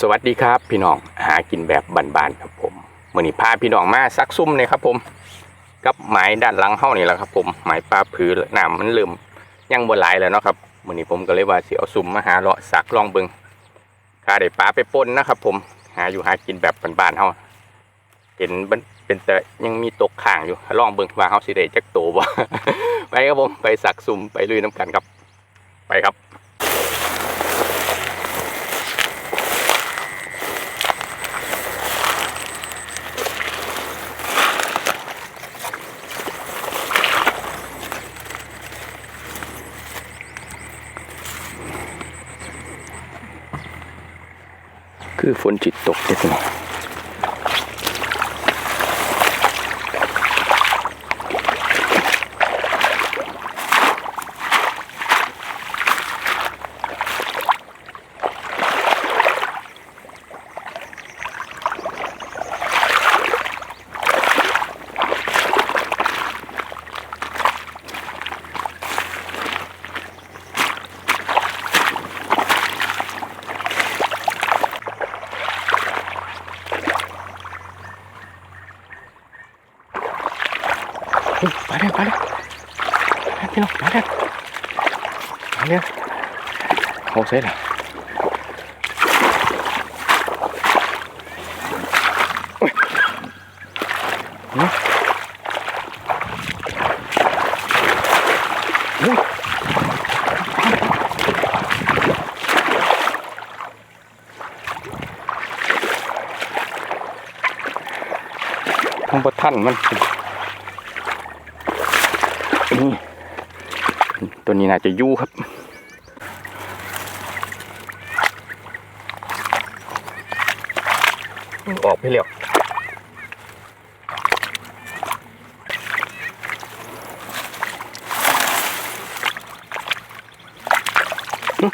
สวัสดีครับพี่น้องหากินแบบบานๆครับผมมื่อนี้พาพี่น้องมาซักซุ่มเลยครับผมกับไม้ด้านหลังเฮานี่แหละครับผมไม้ปลาผือน้ำมันเริ่มยังบ่หลายแล้วเนาะครับมื่อนี้ผมก็เลยว่าเสิเอาซุ่มมาหาเลาะซักลองเบิงข้าได้ปลาไปปนนะครับผมหาอยู่หากินแบบบานๆเฮาเห็นเป็นแต่ยังมีตกข้างอยู่ลองเบิงว่าเฮาสิได้จักโตบ่ไปครับผมไปซักซุ่มไปลุยน้ำกันครับ ไปครับ คือฝนจิตตกเด็ดเน่ย มาเลยมาเลยมาพี่น้องมาเลยมาเลยเขาใส่ละโอ้ยเนี่ยโอ้ยทางประทันมัน ตัวนี้น่าจะยู่ครับ ออกไปแล้วอื้อ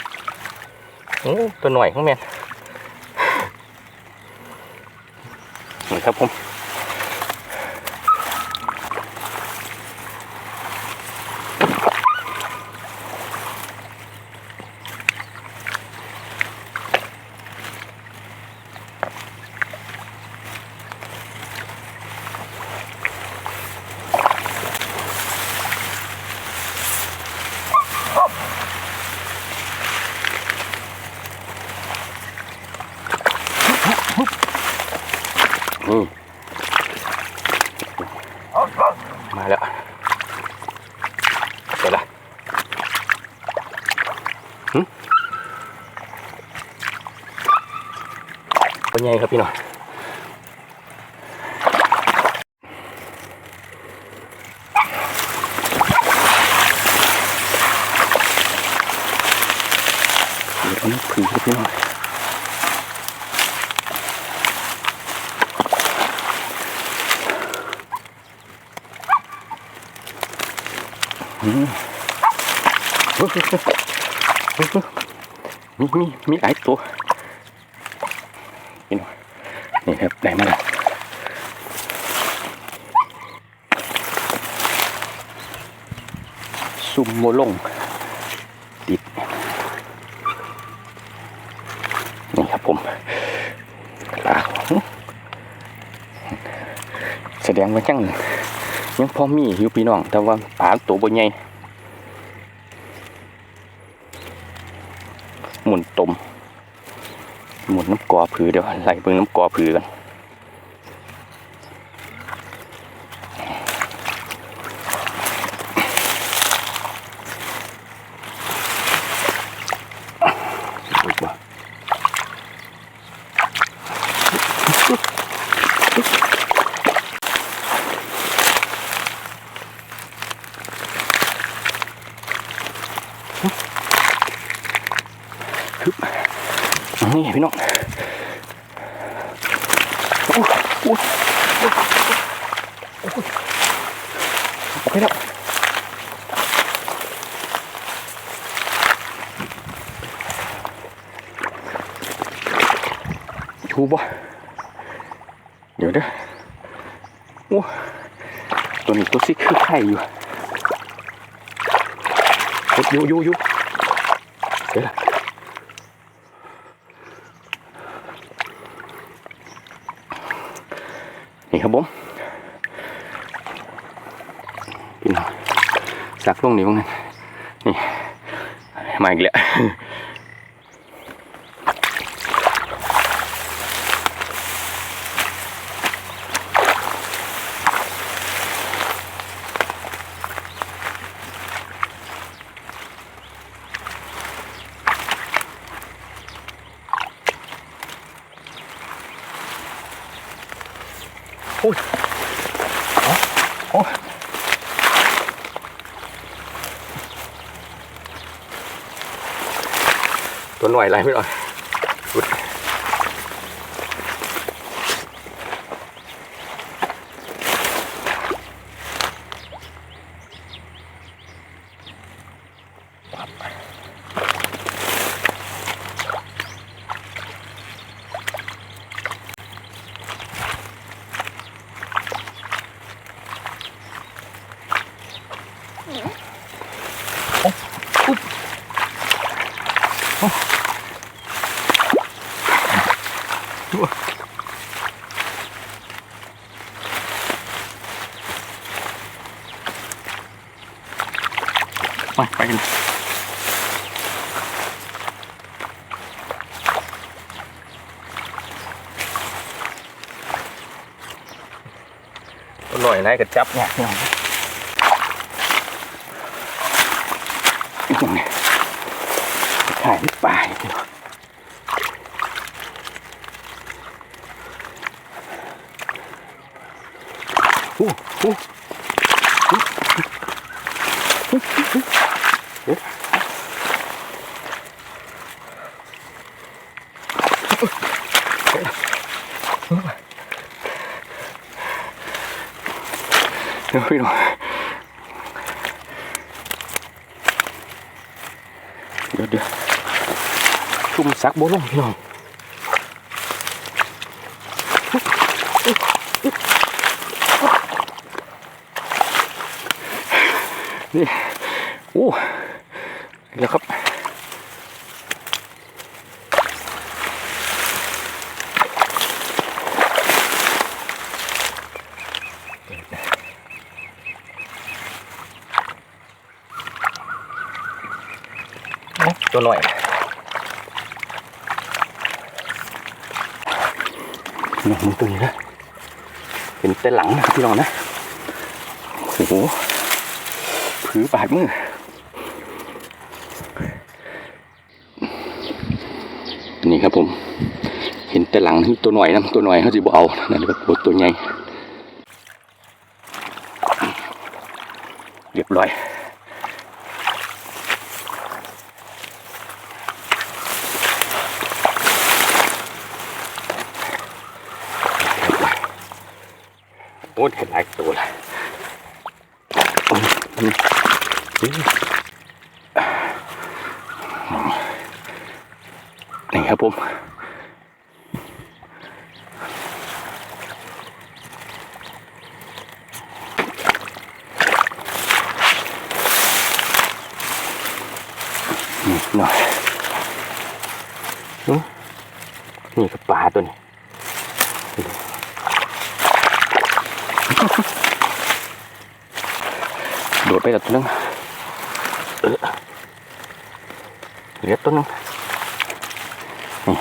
โอ้ตัวหน่อยของแมนนี่ครับผม นี่มาแล้วเสร็จละหึ เป็นไงครับพี่หน่อยเดี๋ยวมันผีครับพี่หน่อยอืมฮ้ยเฮ้ยเฮ้ยเฮ้ยเฮ้ยมีมีมีหลายตัว นี่หน่อยนี่ครับได้มาแล้วซุ่มโมลงติดนี่ครับผมลาแสดงว่าจังยังพอมีอยู่พี่น้อง แต่ว่าปลาตัวบ่ใหญ่หมุนตม หมุนน้ำกอผือเดี๋ยวไหลเบิ่งน้ำกอผือกัน นี่พี่น้องโอ้ยโอ้ยอุ้ยโอเคแล้วชูบ่เดี๋ยวเด้อโอ้ตัวนี้ตัวซิคือไข่อยู่อยู่อยู่อยู่เดี๋ยวนะ ครับผมพี่น้องสักลงนี่พวกนั้นนี่มาอีกแล้ว โอ้ยโอ้โอาตัวหน่อยไรไม่หน่อย ไปไปกันตัวหน่อยไรก็จับเนี่ยพี่น้องนี่ถ่ายในป่านี่พี่น้องโอ้โห เดี๋ยวพี่น้องเดี๋ยวเดี๋ยวชุ่มซักโบลงพี่น้องนี่โอ้แล้วครับ ตัวหน่อยนี่มึงตัวนี้นะเห็นแต่หลังนะพี่น้องนะโอ้โหผือบาดมือนี่ครับผม เห็นแต่หลังนี่ตัวหน่อยนะตัวหน่อยเขาจะบเอานั่นแบบตัวใหญ่เรียบร้อย อ้เห็นหลายตัวเลยนี่ครับผมนี่หน่อยนี่ก็ปลาตัวนี้ โดด ไปแล้วตัวนึงเออเหลือตัวนึงนี่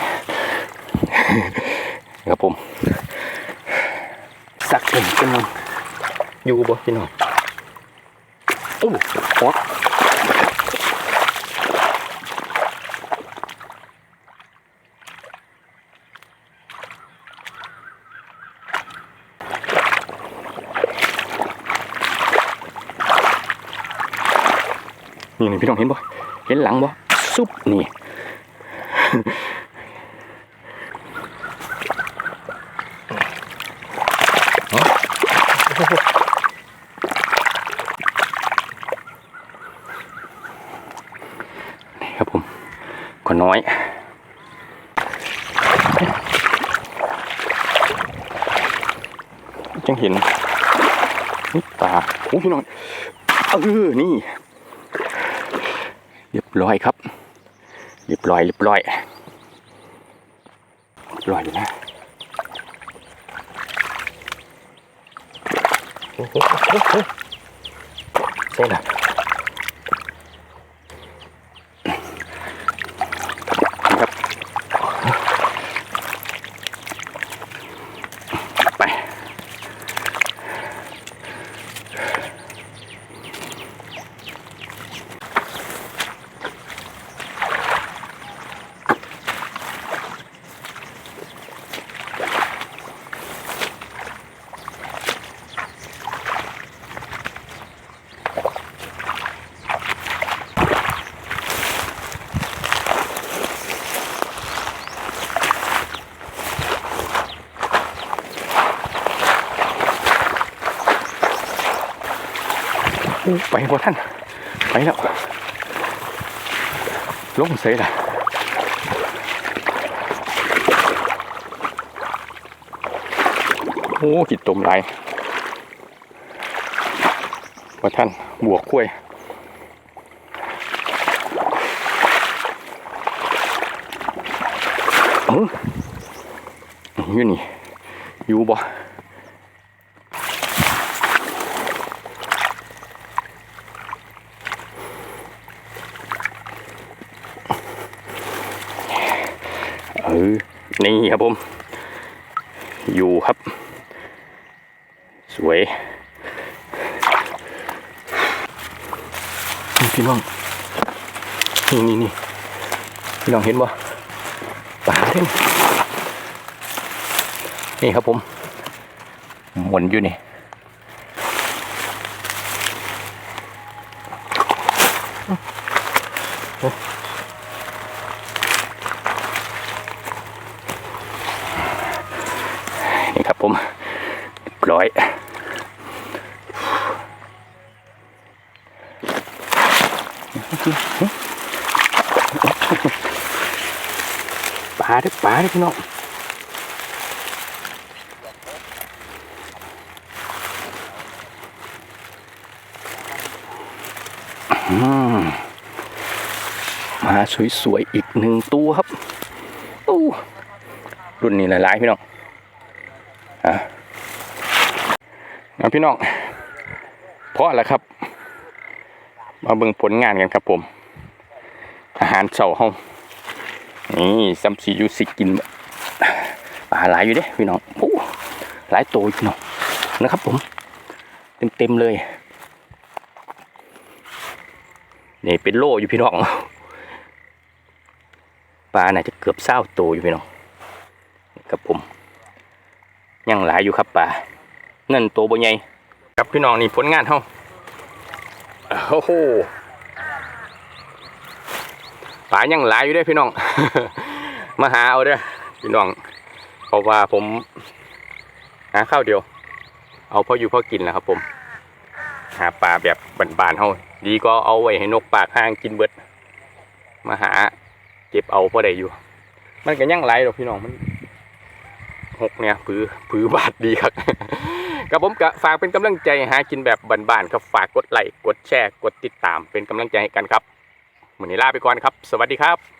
ครับผมสักหนึ่งตันนึงอยู่บ่พี่น้องโอ้ฮอ นี่นี่พี่น้องเห็นบ่เห็นหลังบ่ซุปนี่นี่ครับผมขอน้อยจังเห็นนี่ตาโอ้พี่น้องเออนี่ เรียบร้อยครับเรียบร้อยเรียบร้อยเรียบร้อยนะโอ้โหใช่หรอ ไปบ่ท่านไปแล้วลงเสียละโอ้กิดตมไหลว่าท่านบวกคุ้ยเอออยู่นี่ อยู่บ่ เออ นี่ครับผม อยู่ครับ สวยนี่พี่น้อง นี่นี่นี่พี่น้องเห็นบ่ป่าเท่นนี่ครับผมหมุนอยู่นี่โอ้ นี่ครับผมร้อยปลาด้อปลาด้อพี่น้องมมาสวยๆอีกหนึ่งตัวครับอู้รุ่นนี้หลายๆพี่น้อง อะพี่น้องเพราะอะไรครับ มาเบิ่งผลงานกันครับผม อาหารเช้าเฮานี่ซัมซียูสิกินปลาหลายอยู่เด้พี่น้องโอ้หลายตัวพี่น้องนะครับผม เต็มๆเลยนี่เป็นโล่อยู่พี่น้องปลาน่าจะเกือบเศร้าตัวอยู่พี่น้องนี่ครับผม ยังหลายอยู่ครับป่านั่นตัวบ่ใหญ่ครับพี่น้องนี่ผลงานเฮาโอ้โหป่ายังหลายอยู่ด้อพี่น้อง มาหาเอาเด้อพี่น้องเพราะว่าผมหาข้าวเดียว เอาพออยู่พอกินแหละครับ ผม หาปลาแบบบานๆเฮาดีก็เอาไว้ให้นกปากห้างกินเบิด มาหา เก็บเอาพอได้อยู่ มันก็ยังไหลายดอกพี่น้องมัน หกเนี่ยผือผือบาทดีครับกับผมก็ฝากเป็นกำลังใจหากินแบบบ้านๆครับฝากกดไลค์กดแชร์กดติดตามเป็นกำลังใจให้กันครับวันนี้ลาไปก่อนครับ สวัสดีครับ